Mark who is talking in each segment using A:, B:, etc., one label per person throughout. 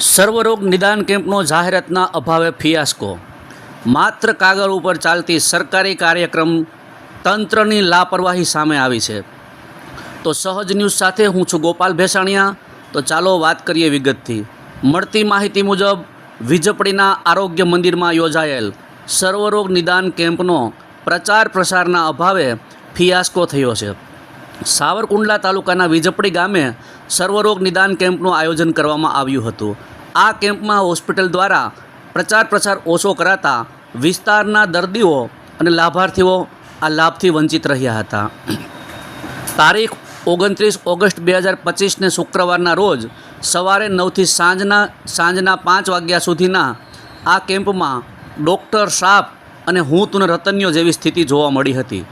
A: સર્વરોગ નિદાન કેમ્પનો જાહેરાતના અભાવે ફિયાસ્કો. માત્ર કાગળ ઉપર ચાલતી સરકારી કાર્યક્રમ તંત્રની લાપરવાહી સામે આવી છે. તો સહજ ન્યૂઝ સાથે હું છું ગોપાલ ભેસાણિયા. તો ચાલો વાત કરીએ વિગતથી. મળતી માહિતી મુજબ, વીજપડીના આરોગ્ય મંદિરમાં યોજાયેલ સર્વરોગ નિદાન કેમ્પનો પ્રચાર પ્રસારના અભાવે ફિયાસ્કો થયો છે. સાવરકુંડલા તાલુકાના વીજપડી ગામે સર્વરોગ નિદાન કેમ્પનું આયોજન કરવામાં આવ્યું હતું. આ કેમ્પમાં હોસ્પિટલ દ્વારા પ્રચાર પ્રસાર ઓછો કરાતા વિસ્તારના દર્દીઓ અને લાભાર્થીઓ આ લાભથી વંચિત રહ્યા હતા. તારીખ ઓગણત્રીસ ઓગસ્ટ બે હજાર પચીસને શુક્રવારના રોજ સવારે નવથી સાંજના સાંજના પાંચ વાગ્યા સુધીના આ કેમ્પમાં ડૉક્ટર સાપ અને હું તું રતન્યો જેવી સ્થિતિ જોવા મળી હતી.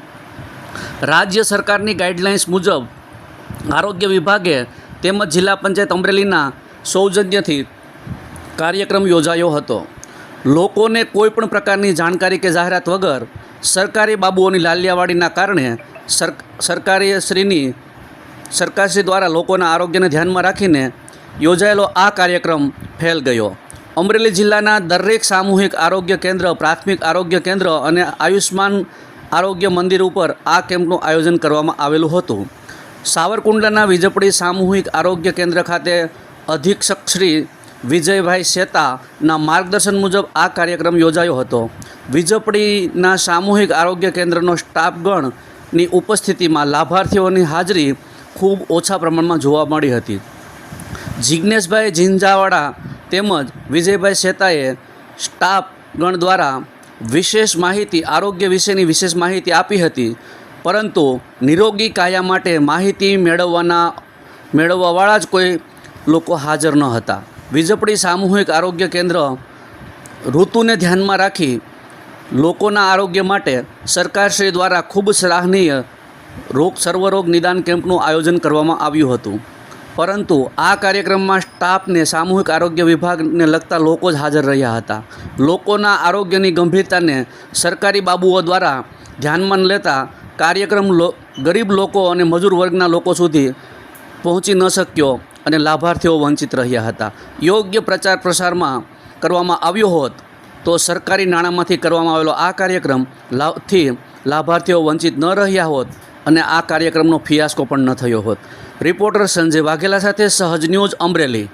A: રાજ્ય સરકારની ગાઈડલાઇન્સ મુજબ આરોગ્ય વિભાગે તેમજ જિલ્લા પંચાયત અમરેલીના સૌજન્યથી કાર્યક્રમ યોજાયો હતો. લોકોને કોઈપણ પ્રકારની જાણકારી કે જાહેરાત વગર સરકારી બાબુઓની લાલિયાવાડીના કારણે સર, સરકારી શ્રીની સરકારશ્રી દ્વારા લોકોના આરોગ્યને ધ્યાનમાં રાખીને યોજાયેલો આ કાર્યક્રમ ફેલ ગયો. અમરેલી જિલ્લાના દરેક સામૂહિક આરોગ્ય કેન્દ્ર, પ્રાથમિક આરોગ્ય કેન્દ્ર અને આયુષ્માન આરોગ્ય મંદિર ઉપર આ કેમ્પનું આયોજન કરવામાં આવેલું હતું. સાવરકુંડલાના વીજપડી સામૂહિક આરોગ્ય કેન્દ્ર ખાતે અધિક્ષક શ્રી વિજયભાઈ શેતાના માર્ગદર્શન મુજબ આ કાર્યક્રમ યોજાયો હતો. વીજપડીના સામૂહિક આરોગ્ય કેન્દ્રનો સ્ટાફગણની ઉપસ્થિતિમાં લાભાર્થીઓની હાજરી ખૂબ ઓછા પ્રમાણમાં જોવા મળી હતી. જિજ્ઞેશભાઈ ઝીંઝાવાડા તેમજ વિજયભાઈ શેતાએ સ્ટાફગણ દ્વારા વિશેષ માહિતી, આરોગ્ય વિશેની વિશેષ માહિતી આપી હતી, પરંતુ નિરોગી કાયા માટે માહિતી મેળવવાના, મેળવવાવાળા જ કોઈ લોકો હાજર ન હતા. વીજપડી સામૂહિક આરોગ્ય કેન્દ્ર ઋતુને ધ્યાનમાં રાખી લોકોના આરોગ્ય માટે સરકારશ્રી દ્વારા ખૂબ સરાહનીય રોગ, સર્વરોગ નિદાન કેમ્પનું આયોજન કરવામાં આવ્યું હતું. પરંતુ આ કાર્યક્રમમાં સ્ટાફને સામૂહિક આરોગ્ય વિભાગને લગતા લોકો જ હાજર રહ્યા હતા. લોકોના આરોગ્યની ગંભીરતાને સરકારી બાબુઓ દ્વારા ધ્યાનમાં લેતા કાર્યક્રમ લો, ગરીબ લોકો અને મજૂર વર્ગના લોકો સુધી પહોંચી ન શક્યો અને લાભાર્થીઓ વંચિત રહ્યા હતા. યોગ્ય પ્રચાર પ્રસારમાં કરવામાં આવ્યો હોત તો સરકારી નાણાંમાંથી કરવામાં આવેલો આ કાર્યક્રમ લાભથી લાભાર્થીઓ વંચિત ન રહ્યા હોત. અને આ કાર્યક્રમનો ફિયાસ્કો પણ ન થયો હોત. રિપોર્ટર સંજય વાઘેલા સાથે સહજ ન્યૂઝ અમરેલી.